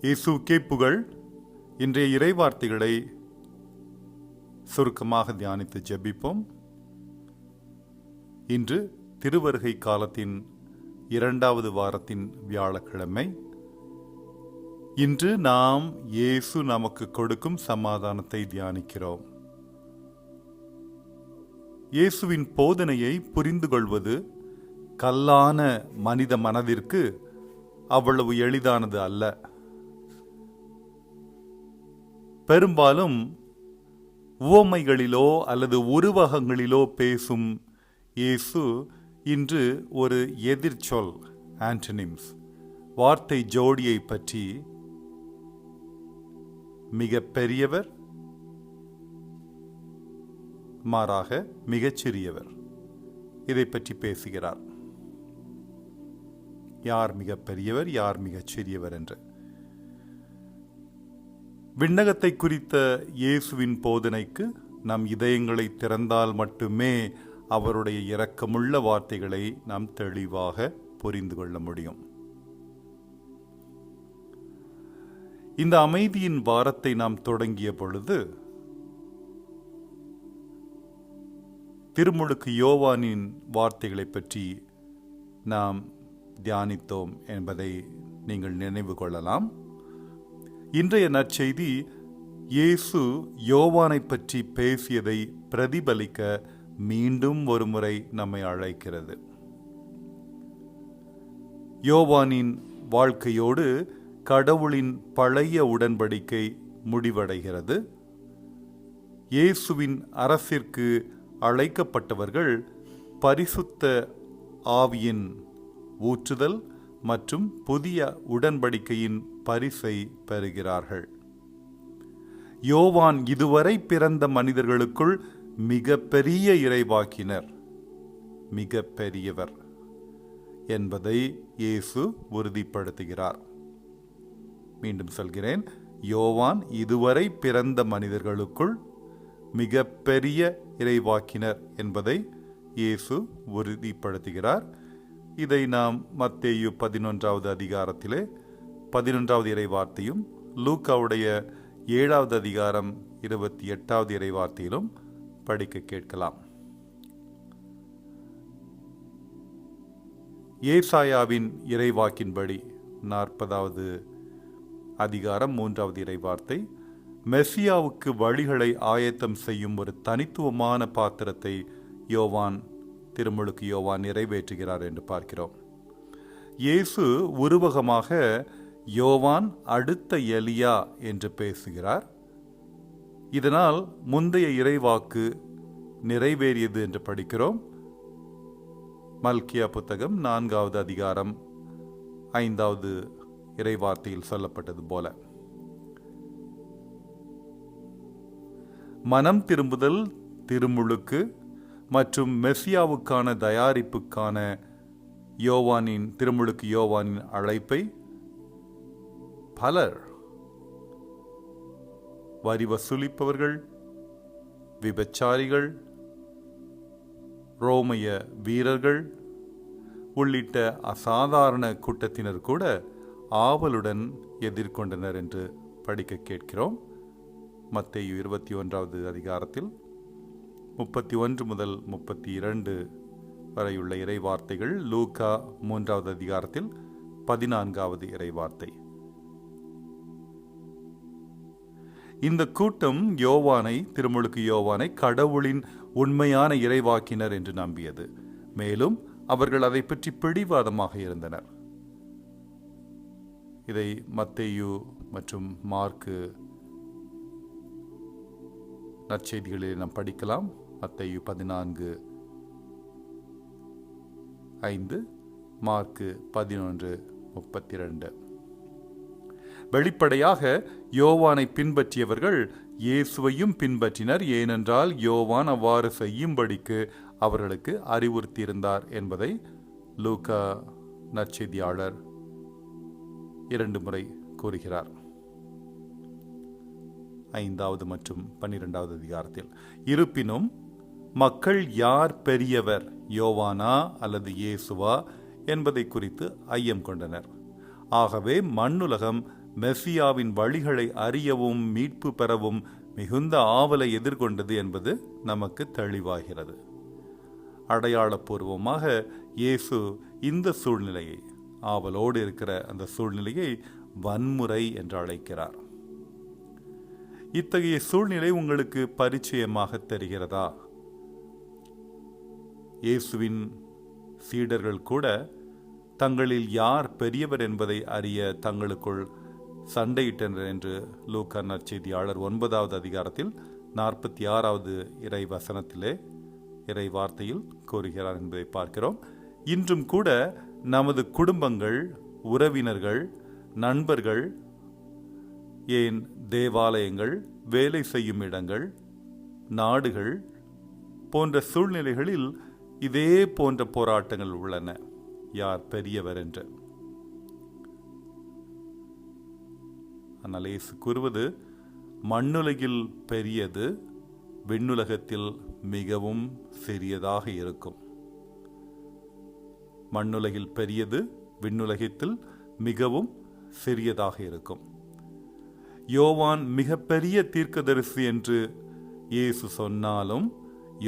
இயேசுக்கே புகழ். இன்றைய இறைவார்த்தைகளை சுருக்கமாக தியானித்து ஜெபிப்போம். இன்று திருவருகை காலத்தின் இரண்டாவது வாரத்தின் வியாழக்கிழமை. இன்று நாம் இயேசு நமக்கு கொடுக்கும் சமாதானத்தை தியானிக்கிறோம். இயேசுவின் போதனையை புரிந்து கொள்வது கல்லான மனித மனதிற்கு அவ்வளவு எளிதானது அல்ல. பெரும்பாலும் உவமைகளிலோ அல்லது உருவகங்களிலோ பேசும் இயேசு இன்று ஒரு எதிர்ச்சொல் ஆண்டனிம்ஸ் வார்த்தை ஜோடியை பற்றி. மிக பெரியவர் மாறாக மிகச்சிறியவர் இதை பற்றி பேசுகிறார். யார் மிக பெரியவர் யார் மிகச் சிறியவர் என்று. விண்ணகத்தை குறித்த இயேசுவின் போதனைக்கு நம் இதயங்களை திறந்தால் மட்டுமே அவருடைய இரக்கமுள்ள வார்த்தைகளை நாம் தெளிவாக புரிந்து கொள்ள முடியும். இந்த அமைதியின் வாரத்தை நாம் தொடங்கிய பொழுது திருமுழுக்கு யோவானின் வார்த்தைகளை பற்றி நாம் தியானித்தோம் என்பதை நீங்கள் நினைவு கொள்ளலாம். இன்றைய நற்செய்தி இயேசு யோவானை பற்றி பேசியதை பிரதிபலிக்க மீண்டும் ஒரு முறை நம்மை அழைக்கிறது. யோவானின் வாழ்க்கையோடு கடவுளின் பழைய உடன்படிக்கை முடிவடைகிறது. இயேசுவின் அரசிற்கு அழைக்கப்பட்டவர்கள் பரிசுத்த ஆவியின் ஊற்றுதல் மற்றும் புதிய உடன்படிக்கையின் பரிசை பெறுகிறார்கள். யோவான் இதுவரை பிறந்த மனிதர்களுக்குள் மிக பெரிய இறைவாக்கினர். மிக பெரியவர் என்பதை இயேசு உறுதிப்படுத்துகிறார். மீண்டும் சொல்கிறேன் யோவான் இதுவரை பிறந்த மனிதர்களுக்குள் மிக பெரிய இறைவாக்கினர் என்பதை இயேசு உறுதிப்படுத்துகிறார். இதை நாம் மத்தேயு பதினொன்றாவது அதிகாரத்திலே பதினொன்றாவது இறைவார்த்தையும் லூக்காவுடைய ஏழாவது அதிகாரம் இருபத்தி எட்டாவது இறைவார்த்தையிலும் படிக்க கேட்கலாம். ஏசாயாவின் இறைவாக்கின்படி நாற்பதாவது அதிகாரம் மூன்றாவது இறைவார்த்தை மெஸ்ஸியாவுக்கு வழிகளை ஆயத்தம் செய்யும் ஒரு தனித்துவமான பாத்திரத்தை யோவான் திருமுழுக்கு யோவான் நிறைவேற்றுகிறார் என்று பார்க்கிறோம். இயேசு உருவகமாக யோவான் அடுத்த எலியா என்று பேசுகிறார். இதனால் முந்தைய இறைவாக்கு நிறைவேறியது என்று படிக்கிறோம். மல்கியா புத்தகம் நான்காவது அதிகாரம் ஐந்தாவது இறைவார்த்தையில் சொல்லப்பட்டது போல. மனம் திரும்புதல் திருமுழுக்கு மற்றும் மெஸ்ஸியாவுக்கான தயாரிப்புக்கான யோவானின் திருமுழுக்கு யோவானின் அழைப்பை பலர் வரி வசூலிப்பவர்கள் விபச்சாரிகள் ரோமைய வீரர்கள் உள்ளிட்ட அசாதாரண கூட்டத்தினர் கூட ஆவலுடன் எதிர்கொண்டனர் என்று படிக்க கேட்கிறோம். மத்தேயு இருபத்தி ஒன்றாவது அதிகாரத்தில் முப்பத்தி ஒன்று முதல் முப்பத்தி இரண்டு வரையுள்ள இறைவார்த்தைகள் லூகா மூன்றாவது அதிகாரத்தில் பதினான்காவது இறைவார்த்தை. இந்த கூட்டம் யோவானை திருமுழுக்கு யோவானை கடவுளின் உண்மையான இறைவாக்கினர் என்று நம்பியது. மேலும் அவர்கள் அதை பற்றி பிடிவாதமாக இருந்தனர். இதை மத்தேயு மற்றும் மார்க்கு நற்செய்திகளில் நாம் படிக்கலாம். மத்தேயு பதினான்கு ஐந்து மார்க்கு பதினொன்று முப்பத்தி ரெண்டு வெளிப்படையாக யோவானை பின்பற்றியவர்கள் இயேசுவையும் பின்பற்றினர். ஏனென்றால் யோவான் அவ்வாறு செய்யும்படிக்கு அவர்களுக்கு அறிவுறுத்தியிருந்தார் என்பதை லூகா நற்செய்தியாளர் இரண்டு முறை கூறுகிறார். ஐந்தாவது மற்றும் பன்னிரெண்டாவது அதிகாரத்தில் இருப்பினும் மக்கள் யார் பெரியவர் யோவானா அல்லது இயேசுவா என்பதை குறித்து ஐயம் கொண்டனர். ஆகவே மண்ணுலகம் மெஸ்ஸியாவின் வழிகளை அறியவும் மீட்பு பெறவும் மிகுந்த ஆவலை எதிர்கொண்டது என்பது நமக்கு தெளிவாகிறது. அடையாளப்பூர்வமாக இயேசு இந்த சூழ்நிலையை ஆவலோடு இருக்கிற அந்த சூழ்நிலையை வன்முறை என்று அழைக்கிறார். இத்தகைய சூழ்நிலை உங்களுக்கு பரிச்சயமாக தெரிகிறதா? இயேசுவின் சீடர்கள் கூட தங்களில் யார் பெரியவர் என்பதை அறிய தங்களுக்குள் சண்டையிட்டனர் என்று லூக்கா நற்செய்தியாளர் ஒன்பதாவது அதிகாரத்தில் நாற்பத்தி ஆறாவது இறை வசனத்திலே இறை வார்த்தையில் கூறுகிறார் என்பதை பார்க்கிறோம். இன்றும் கூட நமது குடும்பங்கள் உறவினர்கள் நண்பர்கள் ஏன் தேவாலயங்கள் வேலை செய்யும் இடங்கள் நாடுகள் போன்ற சூழ்நிலைகளில் இதே போன்ற போராட்டங்கள் உள்ளன. யார் பெரியவர் என்று. அதனால் இயேசு கூறுவது மண்ணுலகில் பெரியது விண்ணுலகத்தில் மிகவும் சிறியதாக இருக்கும். மண்ணுலகில் பெரியது விண்ணுலகத்தில் மிகவும் சிறியதாக இருக்கும். யோவான் மிகப்பெரிய தீர்க்கதரிசி என்று இயேசு சொன்னாலும்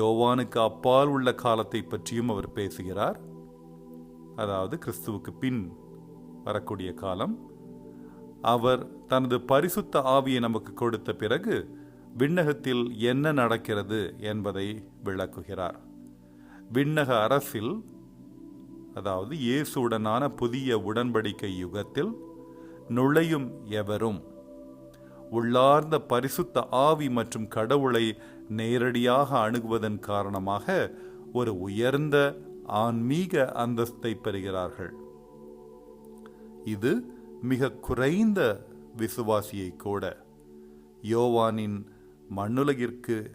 யோவானுக்கு அப்பால் உள்ள காலத்தை பற்றியும் அவர் பேசுகிறார். அதாவது கிறிஸ்துவுக்கு பின் வரக்கூடிய காலம் அவர் தனது பரிசுத்த ஆவியை நமக்கு கொடுத்த பிறகு விண்ணகத்தில் என்ன நடக்கிறது என்பதை விளக்குகிறார். விண்ணக அரசில் அதாவது இயேசுடனான புதிய உடன்படிக்கை யுகத்தில் நுழையும் எவரும் உள்ளார்ந்த பரிசுத்த ஆவி மற்றும் கடவுளை நேரடியாக அணுகுவதன் காரணமாக ஒரு உயர்ந்த ஆன்மீக அந்தஸ்தை பெறுகிறார்கள். இது மிக குறைந்த விசுவாசியை கூட யோவானின் மண்ணுலகிற்கு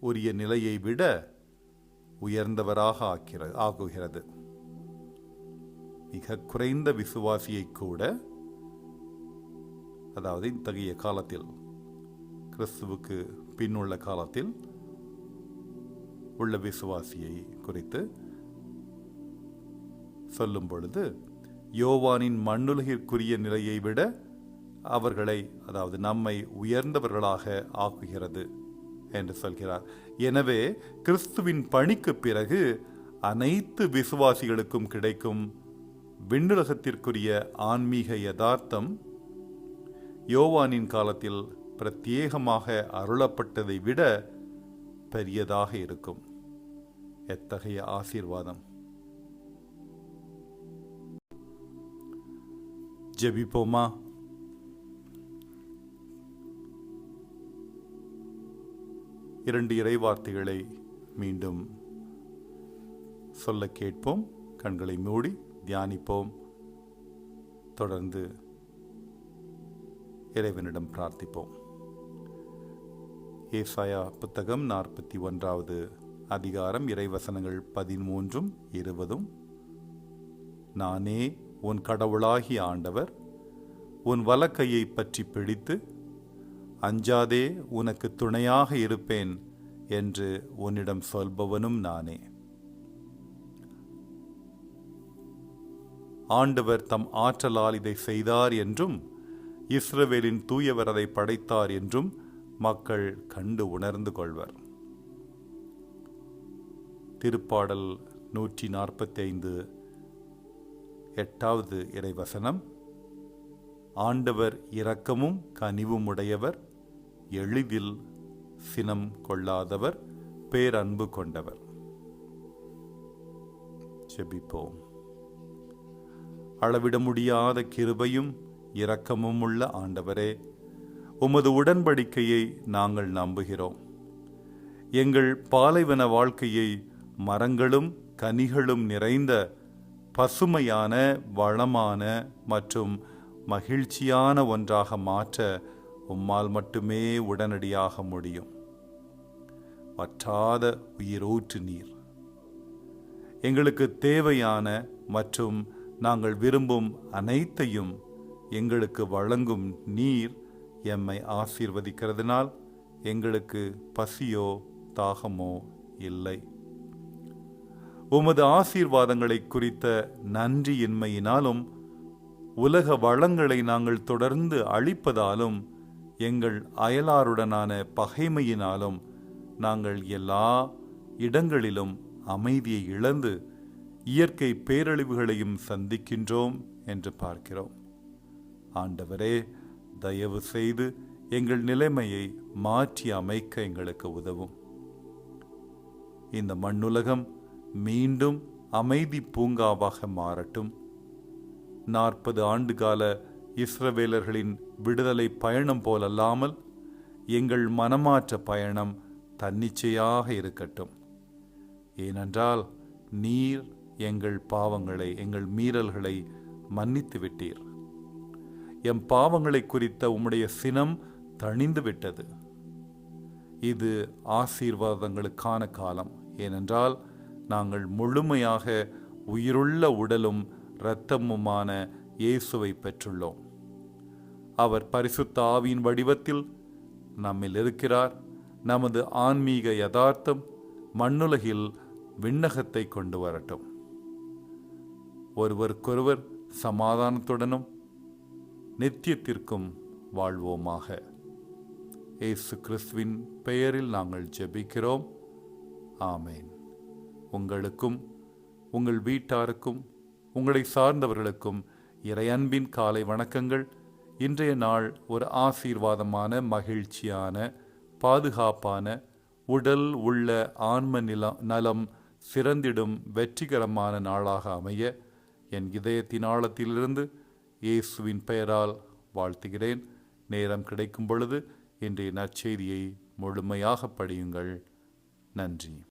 உரிய நிலையை விட உயர்ந்தவராக ஆக்கிறது ஆகுகிறது. மிக குறைந்த விசுவாசியை கூட அதாவது இத்தகைய காலத்தில் கிறிஸ்துவுக்கு பின்னுள்ள காலத்தில் உள்ள விசுவாசியை குறித்து சொல்லும் பொழுது யோவானின் மண்ணுலகிற்குரிய நிலையை விட அவர்களை அதாவது நம்மை உயர்ந்தவர்களாக ஆக்குகிறது என்று சொல்கிறார். எனவே கிறிஸ்துவின் பணிக்கு பிறகு அனைத்து விசுவாசிகளுக்கும் கிடைக்கும் விண்ணுலகத்திற்குரிய ஆன்மீக யதார்த்தம் யோவானின் காலத்தில் பிரத்யேகமாக அருளப்பட்டதை விட பெரியதாக இருக்கும். எத்தகைய ஆசீர்வாதம். ஜெபிப்போமா? இரண்டு இறைவார்த்தைகளை மீண்டும் சொல்ல கேட்போம். கண்களை மூடி தியானிப்போம். தொடர்ந்து இறைவனிடம் பிரார்த்திப்போம். ஏசாயா புத்தகம் நாற்பத்தி ஒன்றாவது அதிகாரம் இறைவசனங்கள் பதிமூன்றும் இருபதும் நானே உன் கடவுளாகிய ஆண்டவர் உன் வலக்கையை பற்றி பிடித்து அஞ்சாதே உனக்கு துணையாக இருப்பேன் என்று உன்னிடம் சொல்பவனும் நானே. ஆண்டவர் தம் ஆற்றலால் இதை செய்தார் என்றும் இஸ்ரவேலின் தூயவர் அதை படைத்தார் என்றும் மக்கள் கண்டு உணர்ந்து கொள்வர். திருப்பாடல் நூற்றி நாற்பத்தி ஐந்து எட்டாவது இறைவசனம். ஆண்டவர் இரக்கமும் கனிவும் உடையவர் எளிதில் சினம் கொள்ளாதவர் பேரன்பு கொண்டவர். செபிப்போம் அளவிட முடியாத கிருபையும் இரக்கமும் உள்ள ஆண்டவரே உமது உடன்படிக்கையை நாங்கள் நம்புகிறோம். எங்கள் பாலைவன வாழ்க்கையை மரங்களும் கனிகளும் நிறைந்த பசுமையான வளமான மற்றும் மகிழ்ச்சியான ஒன்றாக மாற்ற உம்மால் மட்டுமே உடனடியாக முடியும். வற்றாத உயிரூற்று நீர். எங்களுக்கு தேவையான மற்றும் நாங்கள் விரும்பும் அனைத்தையும் எங்களுக்கு வழங்கும் நீர் எம்மை ஆசீர்வதிக்கிறதுனால் எங்களுக்கு பசியோ தாகமோ இல்லை. உமது ஆசீர்வாதங்களை குறித்த நன்றியின்மையினாலும் உலக வளங்களை நாங்கள் தொடர்ந்து அழிப்பதாலும் எங்கள் அயலாருடனான பகைமையினாலும் நாங்கள் எல்லா இடங்களிலும் அமைதியை இழந்து இயற்கை பேரழிவுகளையும் சந்திக்கின்றோம் என்று பார்க்கிறோம். ஆண்டவரே தயவு செய்து எங்கள் நிலைமையை மாற்றி அமைக்க எங்களுக்கு உதவும். இந்த மண்ணுலகம் மீண்டும் அமைதி பூங்காவாக மாறட்டும். நாற்பது ஆண்டுகால இஸ்ரவேலர்களின் விடுதலை பயணம் போலல்லாமல் எங்கள் மனமாற்ற பயணம் தன்னிச்சையாக இருக்கட்டும். ஏனென்றால் நீர் எங்கள் பாவங்களை எங்கள் மீறல்களை மன்னித்து விட்டீர் எம் பாவங்களை குறித்த உம்முடைய சினம் தணிந்து விட்டது இது ஆசீர்வாதங்களுக்கான காலம். ஏனென்றால் நாங்கள் முழுமையாக உயிருள்ள உடலும் இரத்தமுமான இயேசுவை பெற்றுள்ளோம். அவர் பரிசுத்த ஆவியின் வடிவத்தில் நம்மில் இருக்கிறார். நமது ஆன்மீக யதார்த்தம் மண்ணுலகில் விண்ணகத்தை கொண்டு வரட்டும். ஒருவருக்கொருவர் சமாதானத்துடனும் நித்தியத்திற்கும் வாழ்வோமாக. இயேசு கிறிஸ்துவின் பெயரில் நாங்கள் ஜெபிக்கிறோம். ஆமேன். உங்களுக்கும் உங்கள் வீட்டாருக்கும் உங்களை சார்ந்தவர்களுக்கும் இறையன்பின் காலை வணக்கங்கள். இன்றைய நாள் ஒரு ஆசீர்வாதமான மகிழ்ச்சியான பாதுகாப்பான உடல் உள்ள ஆன்ம நிலம் நலம் சிறந்திடும் வெற்றிகரமான நாளாக அமைய என் இதயத்தின் ஆழத்திலிருந்து இயேசுவின் பெயரால் வாழ்த்துகிறேன். நேரம் கிடைக்கும் பொழுது இன்றைய நற்செய்தியை முழுமையாக படியுங்கள். நன்றி.